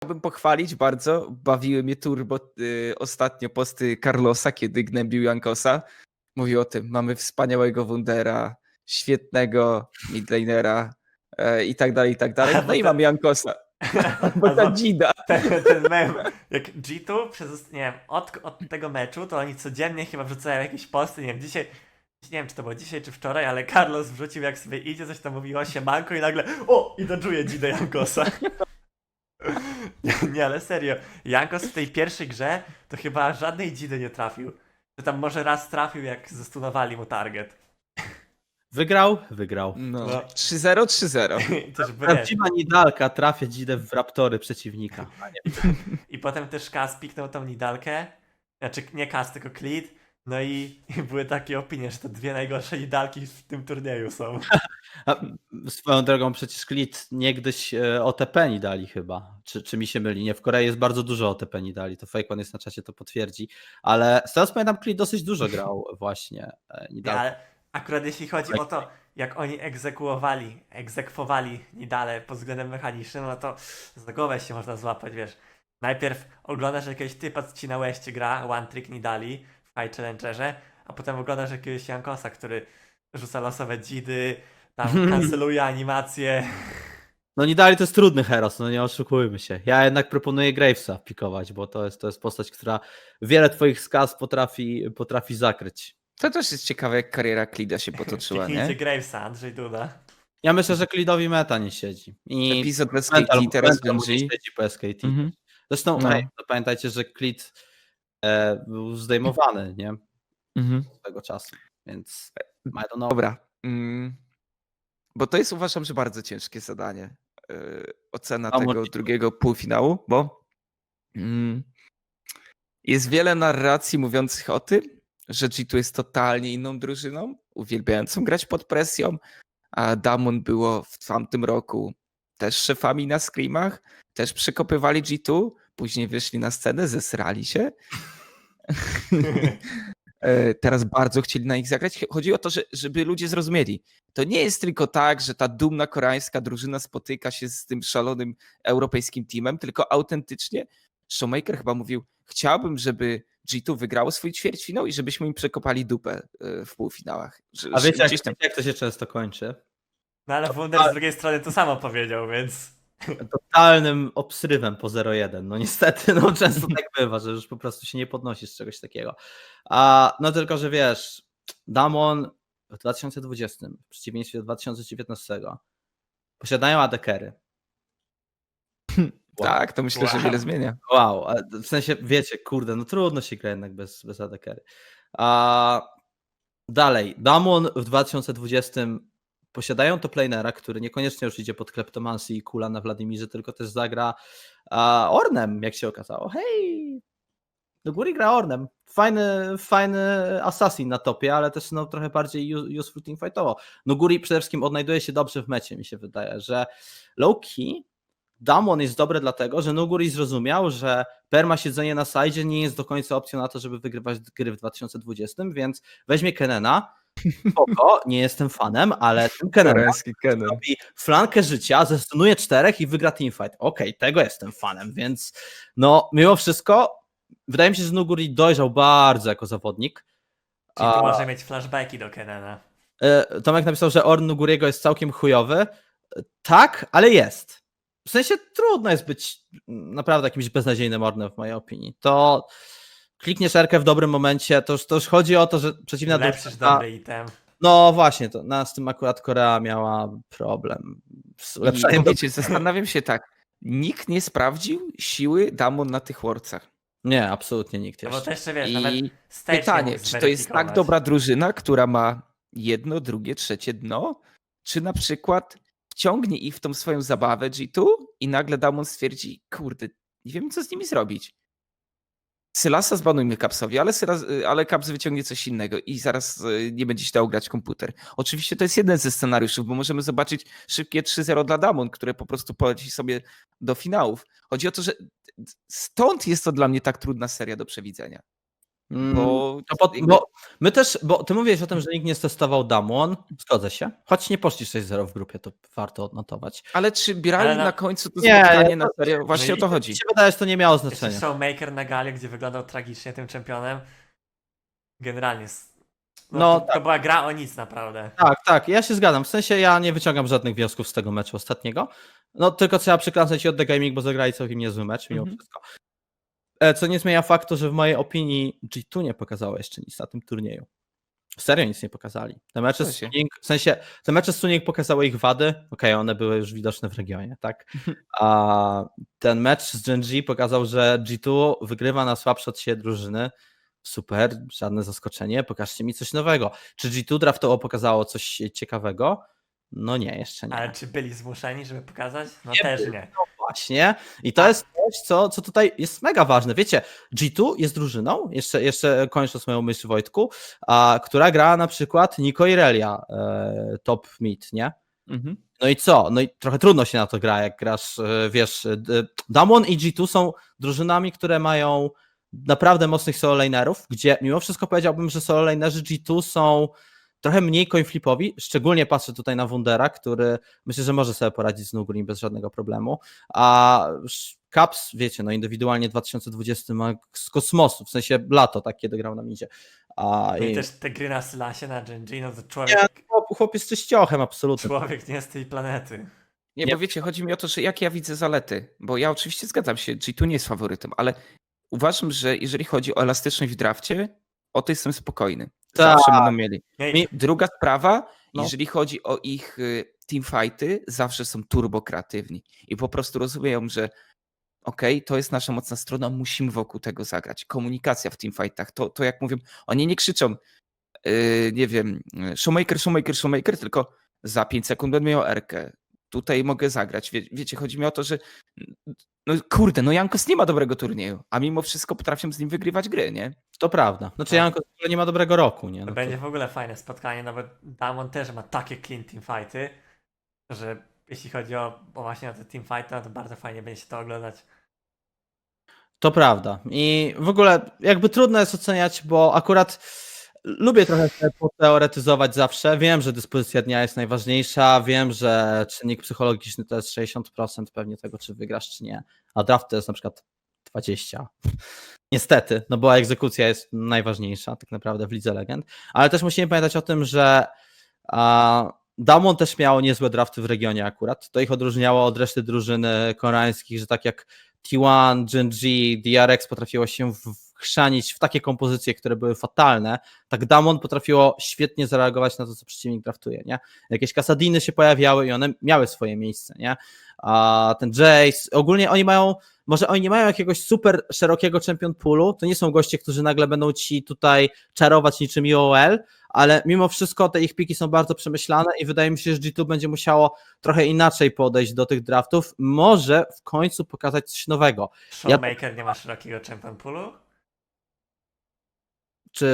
chciałbym pochwalić bardzo. Bawiły mnie turbo y, ostatnio posty Carlosa, kiedy gnębił Jankosa. Mówił o tym, mamy wspaniałego Wundera, świetnego midlanera e, i tak dalej, i tak dalej. No i mamy Jankosa. Bo ta dzida. ten, ten mem, jak G2 przez, nie wiem, od, od tego meczu, to oni codziennie chyba wrzucają jakieś posty, nie wiem, dzisiaj, nie wiem czy to było dzisiaj czy wczoraj, ale Carlos wrzucił jak sobie idzie, coś tam mówiło o siemanko i nagle, o, i dodżuje do Jankosa. nie, ale serio, Jankos w tej pierwszej grze to chyba żadnej Dzidy nie trafił. Czy tam może raz trafił, jak zastunowali mu target. Wygrał? Wygrał. No. No. 3-0, 3-0. I też, wiesz, Prawdziwa nidalka trafia dzidę w raptory przeciwnika. I potem też Kas piknął tą nidalkę. Znaczy nie Kas, tylko Cleat. No i, i były takie opinie, że to dwie najgorsze nidalki w tym turnieju są. A, swoją drogą przecież Klit niegdyś e, OTP nie dali chyba. Czy, czy mi się myli? Nie, w Korei jest bardzo dużo OTP nie dali. To Fake One jest na czacie, to potwierdzi. Ale z tego co pamiętam, Klit dosyć dużo grał właśnie e, Nie, Nidalką. ale akurat jeśli chodzi o to, jak oni egzekuowali, egzekwowali nidale pod względem mechanicznym, no to za głowę się można złapać, wiesz. Najpierw oglądasz jakiegoś typa, co ci na łeście gra, one trick nidali High Challengerze, a potem oglądasz jakiegoś Jankosa, który rzuca losowe dzidy, tam kanceluje animacje. No Nidali to jest trudny heros, no nie oszukujmy się. Ja jednak proponuję Gravesa pikować, bo to jest, to jest postać, która wiele twoich skaz potrafi, potrafi zakryć. To też jest ciekawe, jak kariera Klida się potoczyła, nie? Gravesa, Andrzej Duda. Ja myślę, że Klidowi meta nie siedzi. I Epizod bez KT, teraz nie Bungie. siedzi po SKT. Mhm. Zresztą No. hej, pamiętajcie, że Klit e, był zdejmowany, nie? Mhm. Swego czasu, więc I don't know. Dobra. Mm. Bo to jest uważam, że bardzo ciężkie zadanie. Yy, ocena A tego drugiego półfinału, bo mm, jest wiele narracji mówiących o tym, że G2 jest totalnie inną drużyną, uwielbiającą grać pod presją, a Damon było w tamtym roku też szefami na screamach, też przekopywali G2, później wyszli na scenę, zesrali się. E, teraz bardzo chcieli na nich zagrać. Chodzi o to, że, żeby ludzie zrozumieli. To nie jest tylko tak, że ta dumna koreańska drużyna spotyka się z tym szalonym europejskim teamem, tylko autentycznie Showmaker chyba mówił, chciałbym, żeby G2 wygrało swój ćwierćfinał i żebyśmy im przekopali dupę e, w półfinałach. Że- A wiecie jak, tam- wiecie, jak to się często kończy? No ale Wunder z drugiej strony to samo powiedział, więc... Totalnym obsrywem po 0-1. No niestety, no często tak bywa, że już po prostu się nie podnosisz z czegoś takiego. A no tylko, że wiesz, Damon w 2020, w przeciwieństwie do 2019, posiadają adekery. Tak, to myślę, że Wow. wiele zmienia. Wow, w sensie, wiecie, kurde, no trudno się gra jednak bez, bez adekery. A dalej, Damon w 2020 posiadają to planera, który niekoniecznie już idzie pod kleptomansy i kula na Władimirze, tylko też zagra Ornem, jak się okazało. Hej! Do góry gra Ornem. Fajny, fajny assassin na topie, ale też no, trochę bardziej useful teamfightowo. No Guri przede wszystkim odnajduje się dobrze w mecie, mi się wydaje, że low key Damon jest dobre dlatego, że Nuguri zrozumiał, że perma siedzenie na sajdzie nie jest do końca opcją na to, żeby wygrywać gry w 2020, więc weźmie Kenena. Spoko, nie jestem fanem, ale tym Koreański Kennen. robi flankę życia, zestunuje czterech i wygra teamfight. Okej, tego jestem fanem, więc no mimo wszystko wydaje mi się, że Nuguri dojrzał bardzo jako zawodnik. Czyli tu A- może mieć flashbacki do Kenana. E, Tomek napisał, że Orn Nuguriego jest całkiem chujowy. E, Tak, ale jest. W sensie trudno jest być naprawdę jakimś beznadziejnym Ornem w mojej opinii. To klikniesz Erkę w dobrym momencie, to już, to już chodzi o to, że przeciwna Lepszysz drużyna... dobry item. No właśnie, to na, z tym akurat Korea miała problem. Z I ulepszaniem do... wiecie, zastanawiam się tak. Nikt nie sprawdził siły Damon na tych worcach. Nie, absolutnie nikt No bo jeszcze. to jeszcze wiesz, I pytanie, czy to jest tak dobra drużyna, która ma jedno, drugie, trzecie dno, czy na przykład wciągnie ich w tą swoją zabawę G2 i nagle Damon stwierdzi, kurde, nie wiem co z nimi zrobić. Sylasa zbanujmy Kapsowi, ale, Sylas, ale Kaps wyciągnie coś innego i zaraz e, nie będzie się dało grać komputer. Oczywiście to jest jeden ze scenariuszów, bo możemy zobaczyć szybkie 3-0 dla Damon, które po prostu poleci sobie do finałów. Chodzi o to, że stąd jest to dla mnie tak trudna seria do przewidzenia. Mm, Bo, to po, jakby- bo my też, bo ty mówiłeś o tym, że nikt nie testował Damwon, zgodzę się, choć nie poszli 6-0 w grupie, to warto odnotować. Ale czy brali na- na końcu to Nie, spotkanie nie, na serio? Właśnie no o i- to Mi chodzi. się wydaje, że to nie miało Jeszcze znaczenia. Showmaker na gali, gdzie wyglądał tragicznie tym czempionem. Generalnie. No, No, to, to była gra o nic naprawdę. Tak, tak, ja się zgadzam. W sensie ja nie wyciągam żadnych wniosków z tego meczu ostatniego. No tylko trzeba przykręcać od The Gaming, bo zagrali całkiem niezły mecz mimo Mhm. wszystko. E, Co nie zmienia faktu, że w mojej opinii G2 nie pokazało jeszcze nic na tym turnieju. Serio nic nie pokazali. Te mecze z. Suning, w sensie te mecze z Suning pokazały ich wady. Okej, one były już widoczne w regionie, tak? A ten mecz z Gen G pokazał, że G2 wygrywa na słabsze od siebie drużyny. Super, żadne zaskoczenie. Pokażcie mi coś nowego. Czy G2 draftowo pokazało coś ciekawego? No nie, jeszcze nie. Ale czy byli zmuszeni, żeby pokazać? No Nie też byli. nie. Właśnie. I to jest coś, co, co tutaj jest mega ważne. Wiecie, G2 jest drużyną, jeszcze, jeszcze kończąc moją myśl Wojtku, a, która gra na przykład Nico Irelia, e, top mid, nie? Mhm. No i co? No i trochę trudno się na to gra, jak grasz, e, wiesz, e, Damwon i G2 są drużynami, które mają naprawdę mocnych solo lanerów, gdzie mimo wszystko powiedziałbym, że solo lanerzy G2 są trochę mniej coinflipowi, szczególnie patrzę tutaj na Wundera, który myślę, że może sobie poradzić z Nugurim bez żadnego problemu, a Caps, wiecie, no indywidualnie 2020 ma z kosmosu, w sensie lato, tak, kiedy grał na midzie. A, No i i, też te gry na Slasie, na Gen G, no to człowiek, nie, chłop, chłop jest czyściochem, absolutnie. człowiek nie z tej planety. Nie, Nie. bo wiecie, chodzi mi o to, że jak ja widzę zalety, bo ja oczywiście zgadzam się, G2 nie jest faworytem, ale uważam, że jeżeli chodzi o elastyczność w drafcie, o to jestem spokojny. Zawsze Tak. będą mieli. Mi- Druga sprawa, No. jeżeli chodzi o ich y, teamfighty, zawsze są turbo kreatywni i po prostu rozumieją, że okej, to jest nasza mocna strona, musimy wokół tego zagrać. Komunikacja w teamfightach, to, to jak mówią, oni nie krzyczą, yy, nie wiem, y, showmaker, showmaker, showmaker, tylko za 5 sekund będę miał erkę. Tutaj mogę zagrać. Wie, wiecie, chodzi mi o to, że no kurde, no Jankos nie ma dobrego turnieju, a mimo wszystko potrafią z nim wygrywać gry, nie? To prawda. Znaczy Tak. Janko w ogóle nie ma dobrego roku, nie? To No to- będzie w ogóle fajne spotkanie, nawet Damon też ma takie clean teamfighty, że jeśli chodzi o, o właśnie o te teamfighty, no to bardzo fajnie będzie się to oglądać. To prawda. I w ogóle jakby trudno jest oceniać, bo akurat lubię trochę sobie poteoretyzować zawsze. Wiem, że dyspozycja dnia jest najważniejsza, wiem, że czynnik psychologiczny to jest 60% pewnie tego, czy wygrasz, czy nie. A draft to jest na przykład 20. Niestety, no bo egzekucja jest najważniejsza tak naprawdę w Lidze Legend. Ale też musimy pamiętać o tym, że Damon też miał niezłe drafty w regionie akurat. To ich odróżniało od reszty drużyny koreańskich, że tak jak T1, Gen G, DRX potrafiło się wchrzanić w takie kompozycje, które były fatalne, tak Damon potrafiło świetnie zareagować na to, co przeciwnik draftuje, nie? Jakieś Kasadiny się pojawiały i one miały swoje miejsce, nie? A ten Jace, ogólnie oni mają, może oni nie mają jakiegoś super szerokiego champion poolu, to nie są goście, którzy nagle będą ci tutaj czarować niczym IOL, ale mimo wszystko te ich piki są bardzo przemyślane i wydaje mi się, że G2 będzie musiało trochę inaczej podejść do tych draftów, może w końcu pokazać coś nowego. Showmaker nie ma szerokiego champion poolu? Czy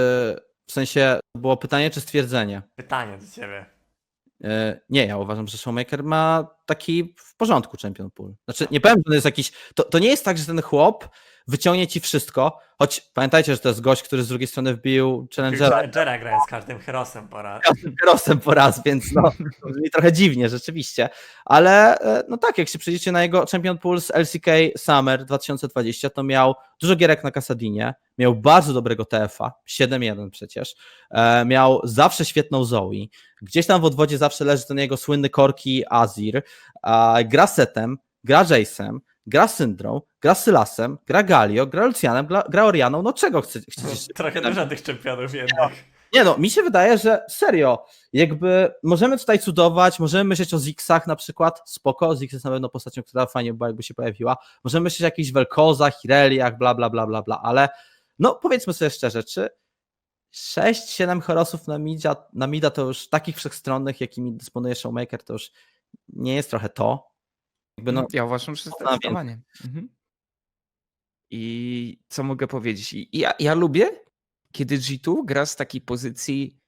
w sensie było pytanie, czy stwierdzenie? Pytanie do ciebie. E, Nie, ja uważam, że Showmaker ma taki w porządku champion pool. Znaczy, nie powiem, że on jest jakiś. To, to nie jest tak, że ten chłop wyciągnie ci wszystko, choć pamiętajcie, że to jest gość, który z drugiej strony wbił Challengera Challengera grając z każdym Herosem pora. Rosem po raz, więc no, to brzmi trochę dziwnie rzeczywiście. Ale e, no tak, jak się przejdziecie na jego Champion z LCK Summer 2020, to miał dużo gierek na Kasadinie, miał bardzo dobrego TF-a, 7-1 przecież, e, miał zawsze świetną Zoe, gdzieś tam w odwodzie zawsze leży ten jego słynny korki Azir, a gra setem, gra Jace'em, gra Syndrą, gra Sylasem, gra Galio, gra Lucianem, gra, gra Orianą, no czego chce, chcecie? Trochę dużo tych czempionów jednak. Nie no, mi się wydaje, że serio, jakby możemy tutaj cudować, możemy myśleć o Zixach na przykład, spoko, Zix jest na pewno postacią, która fajnie była, jakby się pojawiła, możemy myśleć o jakichś Welkozach, Ireliach, bla, bla, bla, bla, bla, ale no powiedzmy sobie szczerze, czy 6-7 horosów na mida, na mida to już takich wszechstronnych, jakimi dysponuje Showmaker, to już nie jest trochę to. Jakby no, ja uważam, że zdecydowanie. Mhm. I co mogę powiedzieć? I ja, ja lubię, kiedy G2 gra z takiej pozycji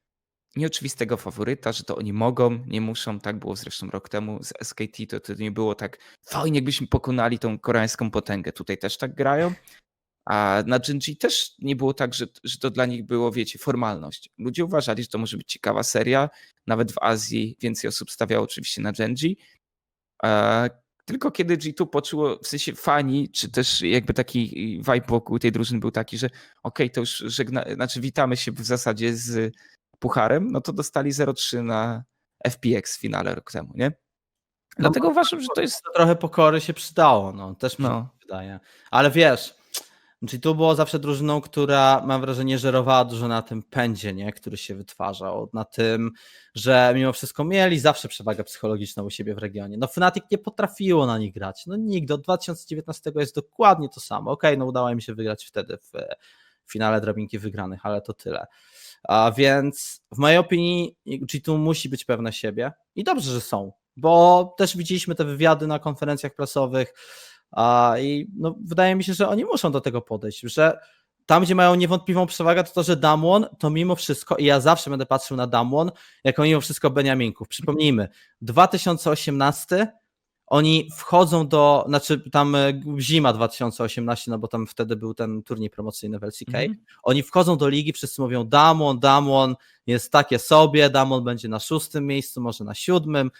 nieoczywistego faworyta, że to oni mogą, nie muszą. Tak było zresztą rok temu z SKT, to, to nie było tak fajnie, jakbyśmy pokonali tą koreańską potęgę. Tutaj też tak grają. A na Genji też nie było tak, że, że to dla nich było, wiecie, formalność. Ludzie uważali, że to może być ciekawa seria. Nawet w Azji więcej osób stawiało oczywiście na Genji. E, Tylko kiedy G2 poczuło, w sensie fani, czy też jakby taki vibe wokół tej drużyny był taki, że okej, to już żegna, znaczy witamy się w zasadzie z pucharem, no to dostali 0-3 na FPX w finale rok temu, nie? Dlatego uważam, że to jest... Trochę pokory się przydało, no też mi się No, wydaje. Ale wiesz, czyli tu było zawsze drużyną, która mam wrażenie żerowała dużo na tym pędzie, nie? który się wytwarzał, na tym, że mimo wszystko mieli zawsze przewagę psychologiczną u siebie w regionie. No Fnatic nie potrafiło na nich grać, no nigdy, od 2019 jest dokładnie to samo. Okej, no udało im się wygrać wtedy w e, finale drabinki wygranych, ale to tyle. A więc w mojej opinii G2 musi być pewne siebie i dobrze, że są, bo też widzieliśmy te wywiady na konferencjach prasowych, a, I no, wydaje mi się, że oni muszą do tego podejść, że tam, gdzie mają niewątpliwą przewagę, to to, że Damwon to mimo wszystko, i ja zawsze będę patrzył na Damwon jako mimo wszystko Beniaminków. Przypomnijmy, 2018 oni wchodzą do, znaczy tam e, zima 2018, no bo tam wtedy był ten turniej promocyjny w LCK. Mhm. Oni wchodzą do ligi, wszyscy mówią Damwon, Damwon jest takie sobie, Damwon będzie na szóstym miejscu, może na siódmym.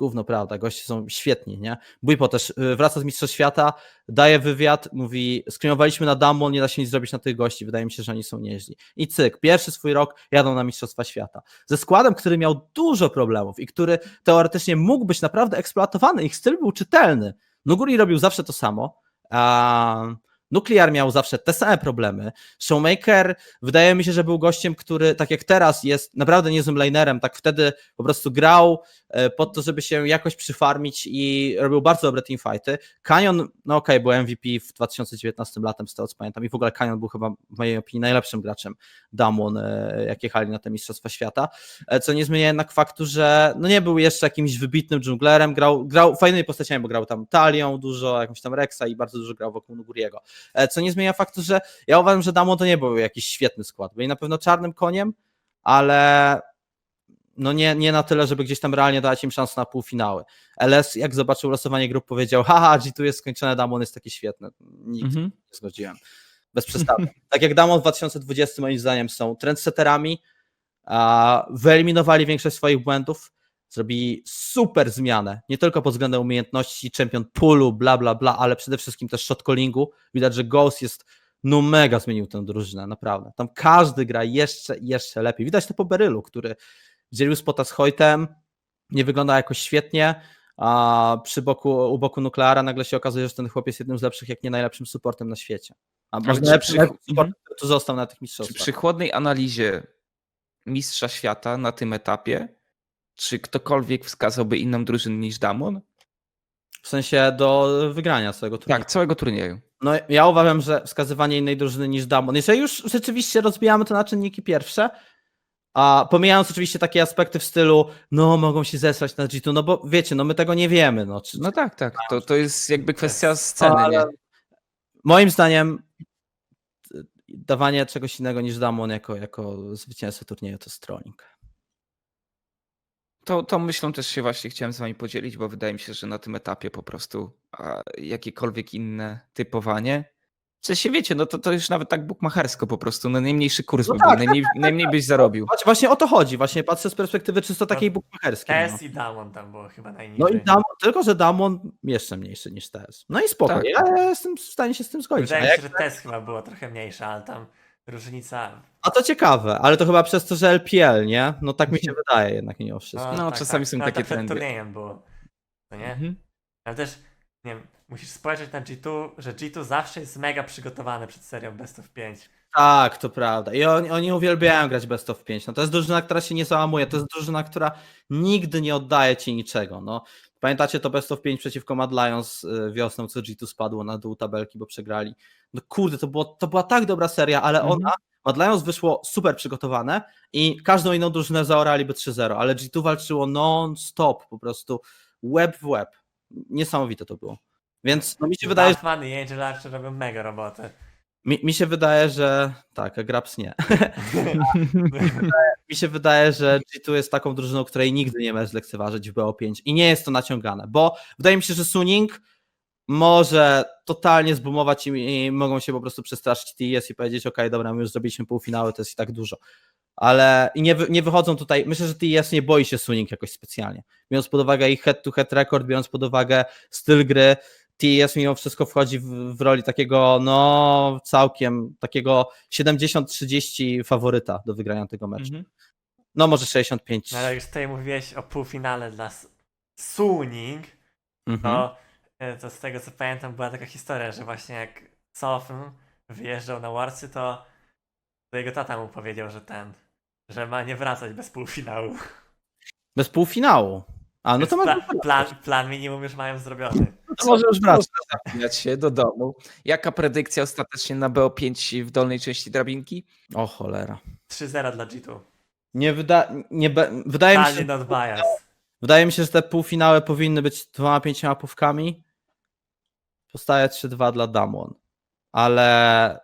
Gówno prawda, goście są świetni, nie? Bujpo też y, wraca z Mistrzostw Świata, daje wywiad, mówi, skrimowaliśmy na Damwon, nie da się nic zrobić na tych gości, wydaje mi się, że oni są nieźli. I cyk, pierwszy swój rok jadą na Mistrzostwa Świata. Ze składem, który miał dużo problemów i który teoretycznie mógł być naprawdę eksploatowany, ich styl był czytelny. Nuguri robił zawsze to samo, a Nuclear miał zawsze te same problemy. Showmaker wydaje mi się, że był gościem, który tak jak teraz jest naprawdę niezłym lanerem, tak wtedy po prostu grał e, pod to, żeby się jakoś przyfarmić i robił bardzo dobre teamfighty. Canyon, no okej, był MVP w 2019 latem, z tego co pamiętam i w ogóle Canyon był chyba w mojej opinii najlepszym graczem Damwon, e, jak jechali na te Mistrzostwa Świata, E, co nie zmienia jednak faktu, że no nie był jeszcze jakimś wybitnym dżunglerem, grał, grał fajnymi postaciami, bo grał tam Talią dużo, jakąś tam Rexa i bardzo dużo grał wokół Nuguriego. E, Co nie zmienia faktu, że ja uważam, że Damon to nie był jakiś świetny skład. Byli na pewno czarnym koniem, ale no nie, nie na tyle, żeby gdzieś tam realnie dać im szansę na półfinały. LS, jak zobaczył losowanie grup, powiedział: Haha, G2 jest skończone, Damon jest taki świetny. Nikt Mhm. nie zgodziłem. Bez przesady. tak jak Damon w 2020 moim zdaniem są trendsetterami, a wyeliminowali większość swoich błędów, zrobili super zmianę, nie tylko pod względem umiejętności, champion poolu, bla, bla, bla, ale przede wszystkim też shot callingu. Widać, że Ghost jest, no mega zmienił tę drużynę, naprawdę. Tam każdy gra jeszcze, jeszcze lepiej. Widać to po Berylu, który dzielił spota z Hojtem, nie wygląda jakoś świetnie, a przy boku, u boku Nukleara nagle się okazuje, że ten chłop jest jednym z lepszych, jak nie najlepszym supportem na świecie. A może czy najlepszym przy- supportem, który został na tych Czy mistrzostwach. przy chłodnej analizie mistrza świata na tym etapie, czy ktokolwiek wskazałby inną drużynę niż Damon? W sensie do wygrania całego turnieju. Tak, całego turnieju. No ja uważam, że wskazywanie innej drużyny niż Damon, jeżeli już rzeczywiście rozbijamy to na czynniki pierwsze, a pomijając oczywiście takie aspekty w stylu, no mogą się zesrać na G2, no bo wiecie, no my tego nie wiemy, no. Czy, No tak, tak. To, to jest jakby kwestia sceny, ale nie? Moim zdaniem y, dawanie czegoś innego niż Damon jako, jako zwycięzca turnieju to jest trolling. To, tą myślą też się właśnie chciałem z wami podzielić, bo wydaje mi się, że na tym etapie po prostu a, jakiekolwiek inne typowanie. W sensie wiecie, no to, to już nawet tak bukmachersko po prostu, no najmniejszy kurs No by tak, był, najmniej, najmniej byś zarobił. Właśnie, właśnie o to chodzi, właśnie patrzę z perspektywy czysto takiej bukmacherskiej. No. TS i Damon tam było chyba najniżej. no i Damon, tylko że Damon jeszcze mniejszy niż TS. No i spoko, Tak. ja jestem w stanie się z tym zgodzić. Wydaje mi się, że TS chyba było trochę mniejsza, ale tam różnica... A to ciekawe, ale to chyba przez to, że LPL, nie? No tak mi się wydaje jednak mimo wszystko. No, czasami są no, takie tak przed trendy. turniejem było. No nie? Mhm. Ale też, nie wiem, musisz spojrzeć na G2, że G2 zawsze jest mega przygotowany przed serią Best of 5. Tak, to prawda. I oni, oni uwielbiają grać best of 5. No to jest drużyna, która się nie załamuje. To jest drużyna, która nigdy nie oddaje ci niczego. No, pamiętacie to best of 5 przeciwko Mad Lions y, wiosną, co G2 spadło na dół tabelki, bo przegrali. No kurde, to, było, to była tak dobra seria, ale Mhm. ona, Mad Lions wyszło super przygotowane i każdą inną drużynę zaoraliby 3-0, ale G2 walczyło non-stop, po prostu łeb w łeb. Niesamowite to było. Więc no, mi się wydaje, że Batman i Angel Archer robią mega robotę. mi, mi się wydaje, że tak, a Graps nie. mi się wydaje, że G2 jest taką drużyną, której nigdy nie możesz lekceważyć w BO5 i nie jest to naciągane, bo wydaje mi się, że Suning może totalnie zbumować i, i mogą się po prostu przestraszyć TS i powiedzieć, ok, dobra, my już zrobiliśmy półfinały, to jest i tak dużo. Ale i nie, nie wychodzą tutaj, myślę, że TS nie boi się Suning jakoś specjalnie. Biorąc pod uwagę ich head-to-head rekord, biorąc pod uwagę styl gry, TS mimo wszystko wchodzi w, w roli takiego, no całkiem, takiego 70-30 faworyta do wygrania tego meczu. Mhm. No może 65. No ale już tutaj mówiłeś o półfinale dla Suning, Mhm. to, e, to z tego co pamiętam była taka historia, że właśnie jak Sofn wyjeżdżał na Warsy, to, to jego tata mu powiedział, że ten, że ma nie wracać bez półfinału. Bez półfinału. A, no Więc to ma pla- plan, plan minimum już mają zrobiony. To może już wracać. Się do domu. Jaka predykcja ostatecznie na BO5 w dolnej części drabinki? O cholera. 3-0 dla G2. Nie wyda, nie be, wydaje, mi się, not bias. wydaje mi się, że te półfinały powinny być dwoma pięcioma pówkami. Postaje 3-2 dla Damwon. Ale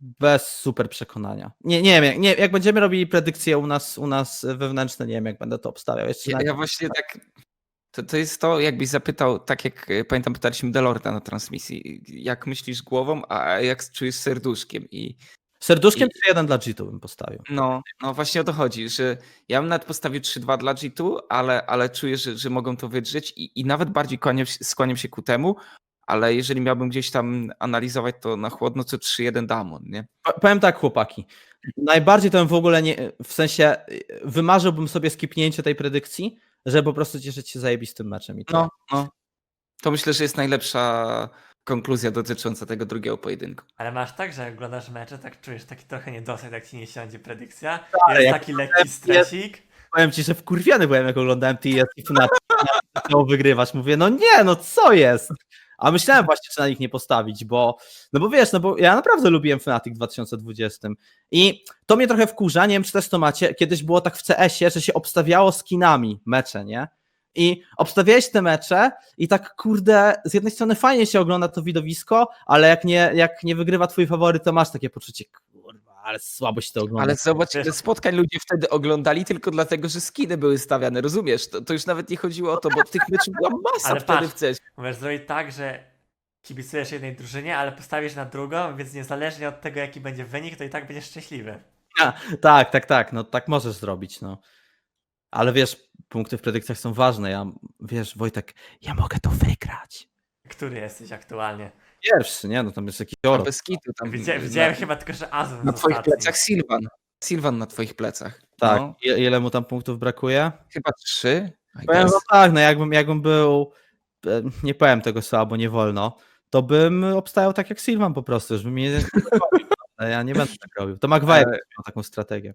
bez super przekonania. Nie, nie wiem, jak, nie, jak będziemy robili predykcje u nas, u nas wewnętrzne, nie wiem, jak będę to obstawiał. Jeszcze Ja, na- ja właśnie tak. To, to jest to, jakbyś zapytał, tak jak e, pamiętam, pytaliśmy Delorda na transmisji, jak myślisz głową, a jak czujesz serduszkiem. I Serduszkiem i- 3-1 dla G2 bym postawił. no, no właśnie o to chodzi, że ja bym nawet postawił 3-2 dla G2, ale, ale czuję, że, że mogą to wydrzeć i, i nawet bardziej kłaniam, się- skłaniam się ku temu, ale jeżeli miałbym gdzieś tam analizować to na chłodno, to 3-1 Damon, nie? Powiem tak, chłopaki. Najbardziej to bym w ogóle nie. W sensie y, wymarzyłbym sobie skipnięcie tej predykcji, żeby po prostu cieszyć się zajebistym meczem. I tyle. No, no. To myślę, że jest najlepsza konkluzja dotycząca tego drugiego pojedynku. Ale masz tak, że jak oglądasz mecze, tak czujesz taki trochę niedosyt, jak ci nie siądzie predykcja. Ale jest taki lekki stresik. Powiem ci, że wkurwiony byłem, jak oglądałem TS i Fnatic chciał wygrywać. Mówię, no nie, no co jest? A myślałem właśnie, czy na nich nie postawić, bo, no bo wiesz, no bo ja naprawdę lubiłem Fnatic w 2020 i to mnie trochę wkurza, nie wiem, czy też to macie, kiedyś było tak w CS-ie, że się obstawiało skinami mecze, nie? I obstawiałeś te mecze i tak, kurde, z jednej strony fajnie się ogląda to widowisko, ale jak nie, jak nie wygrywa twój faworyt, to masz takie poczucie, ale słabo się to ogląda. Ale zobacz, ile spotkań ludzie wtedy oglądali tylko dlatego, że skiny były stawiane, rozumiesz? To, to już nawet nie chodziło o to, bo tych meczów była masa Ale wtedy patrz. w CS. Możesz zrobić tak, że kibicujesz jednej drużynie, ale postawisz na drugą, więc niezależnie od tego, jaki będzie wynik, to i tak będziesz szczęśliwy. Tak, tak, tak, no tak możesz zrobić, no. Ale wiesz, punkty w predykcjach są ważne. Ja, wiesz, Wojtek, ja mogę to wygrać. Który jesteś aktualnie? Pierwszy, nie? No tam jest jakiś No, oro. bez kitu tam. Widziałem, na, chyba tylko, że Azul na twoich ostatni. plecach Silvan. Silvan na twoich plecach. Tak, No, I- ile mu tam punktów brakuje? chyba trzy. Powiem wam tak, no jakbym, jakbym był, e, nie powiem tego słabo, nie wolno, to bym obstał tak jak Silvan po prostu, żeby mnie. Ale ja nie będę tak robił. To Maguire Ale- miał taką strategię.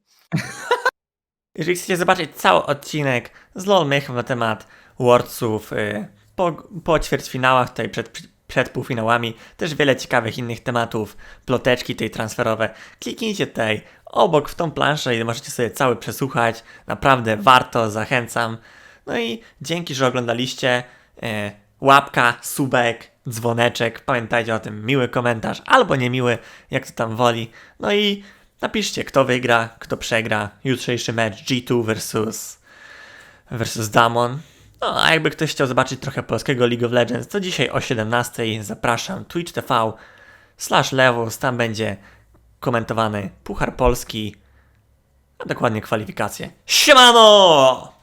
Jeżeli chcecie zobaczyć cały odcinek z LOL Mychą na temat Wordsów y, po, po ćwierćfinałach, tutaj przed, przed półfinałami, też wiele ciekawych innych tematów, ploteczki tej transferowe, kliknijcie tutaj obok w tą planszę i możecie sobie cały przesłuchać. Naprawdę warto, zachęcam. No i dzięki, że oglądaliście. Y, łapka, subek, dzwoneczek. Pamiętajcie o tym, miły komentarz albo niemiły, jak to tam woli. No i napiszcie, kto wygra, kto przegra. Jutrzejszy mecz G2 versus, versus Damon. No, a jakby ktoś chciał zobaczyć trochę polskiego League of Legends, to dzisiaj o 17:00 zapraszam Twitch TV slash Levels, tam będzie komentowany Puchar Polski, a dokładnie kwalifikacje. Siemano!